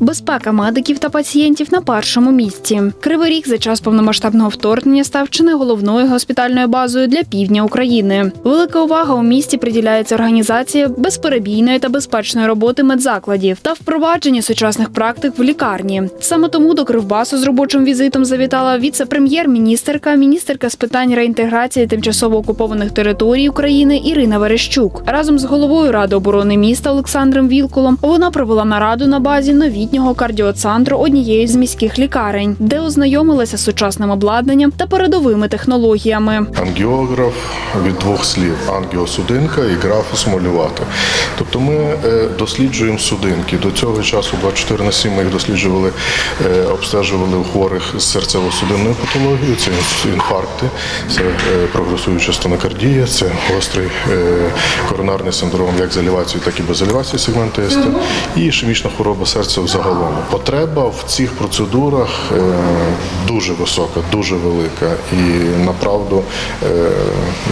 Безпека медиків та пацієнтів на першому місці. Кривий ріг за час повномасштабного вторгнення став чи не головною госпітальною базою для півдня України. Велика увага у місті приділяється організації безперебійної та безпечної роботи медзакладів та впровадження сучасних практик в лікарні. Саме тому до Кривбасу з робочим візитом завітала віце-прем'єр-міністерка, міністерка з питань реінтеграції тимчасово окупованих територій України Ірина Верещук. Разом з головою ради оборони міста Олександром Вілкулом вона провела нараду на базі новітнього кардіоцентру однієї з міських лікарень, де ознайомилася з сучасним обладнанням та передовими технологіями. Ангіограф від двох слів ангіосудинка і графосмолювати. Тобто ми е, досліджуємо судинки. До цього часу 24 на 7 ми їх досліджували, е, обстежували у хворих з серцево-судинною патологією, це інфаркти, це е, прогресуюча стенокардія, це гострий коронарний синдром як з елевацією, так і без елевації сегменту СТ, і ішемічна хвороба серця взагалом. Потреба в цих процедурах дуже висока, дуже велика. І направду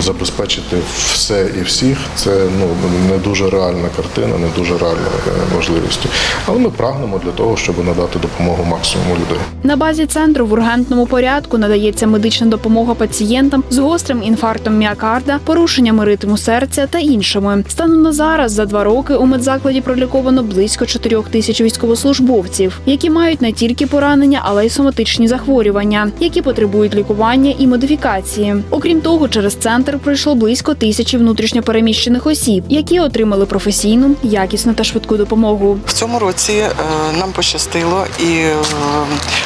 забезпечити все і всіх це ну не дуже реальна картина, не дуже реальна е, можливість. Але ми прагнемо для того, щоб надати допомогу максимуму людей. На базі центру в ургентному порядку надається медична допомога пацієнтам з гострим інфарктом міокарда, порушеннями ритму серця та іншими. Станом на зараз за два роки у медзакладі проліковано близько 4 тисяч військовослужбовців, які мають не тільки поранення, але й соматичні захворювання, які потребують лікування і модифікації. Окрім того, через центр пройшло близько тисячі внутрішньопереміщених осіб, які отримали професійну, якісну та швидку допомогу. В цьому році е, нам пощастило, і е,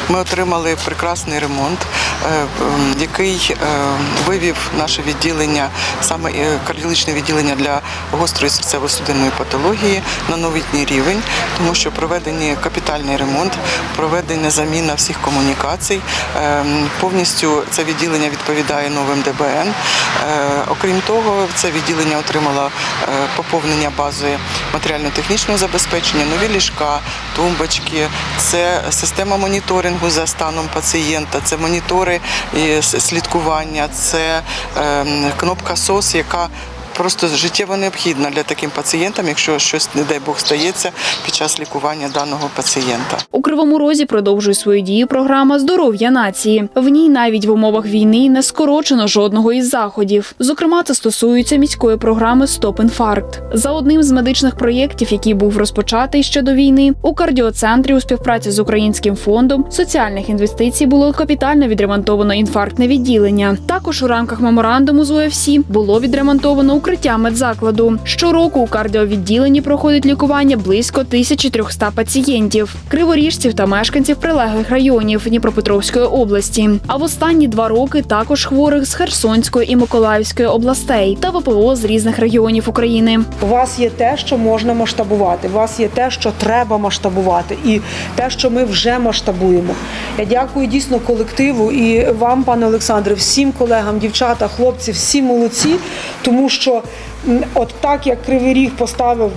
ми отримали прекрасний ремонт, е, який вивів наше відділення, саме кардіологічне відділення для гострої серцево-судинної патології на новітній рівень, тому що проведені капітальний ремонт, проведена заміна всіх комунікацій. Повністю це відділення відповідає новим ДБН. Е, Окрім того, це відділення отримало е, поповнення бази матеріально-технічного забезпечення, нові ліжка, тумбочки, це система моніторингу за станом пацієнта, це монітори слідкування, це ем, кнопка СОС, яка Просто життєво необхідна для таким пацієнтам, якщо щось, не дай Бог, стається під час лікування даного пацієнта. У Кривому Розі продовжує свою дію програма Здоров'я нації. В ній навіть в умовах війни не скорочено жодного із заходів. Зокрема, це стосується міської програми Стоп інфаркт. За одним з медичних проєктів, який був розпочатий ще до війни, у кардіоцентрі у співпраці з Українським фондом соціальних інвестицій було капітально відремонтовано інфарктне відділення. Також у рамках меморандуму з УФС було відремонтовано укриття медзакладу. Щороку у кардіовідділенні проходить лікування близько 1300 пацієнтів, криворіжців та мешканців прилеглих районів Дніпропетровської області. А в останні два роки також хворих з Херсонської і Миколаївської областей та ВПО з різних регіонів України. У вас є те, що можна масштабувати. У вас є те, що треба масштабувати, і те, що ми вже масштабуємо. Я дякую дійсно колективу і вам, пане Олександре, всім колегам, дівчата, хлопці, всі молодці, тому що м, от так як Кривий Ріг поставив.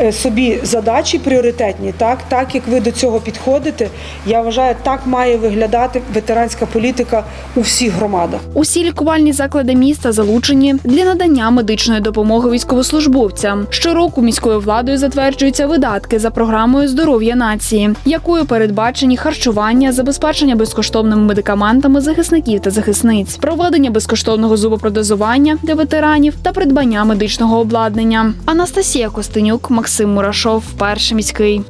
Е, Собі задачі пріоритетні, так так як ви до цього підходите, я вважаю, так має виглядати ветеранська політика у всіх громадах. Усі лікувальні заклади міста залучені для надання медичної допомоги військовослужбовцям. Щороку міською владою затверджуються видатки за програмою здоров'я нації, якою передбачені харчування, забезпечення безкоштовними медикаментами захисників та захисниць, проведення безкоштовного зубопротезування для ветеранів та придбання медичного обладнання. Анастасія Костенюк, Максим Мурашов, перший міський.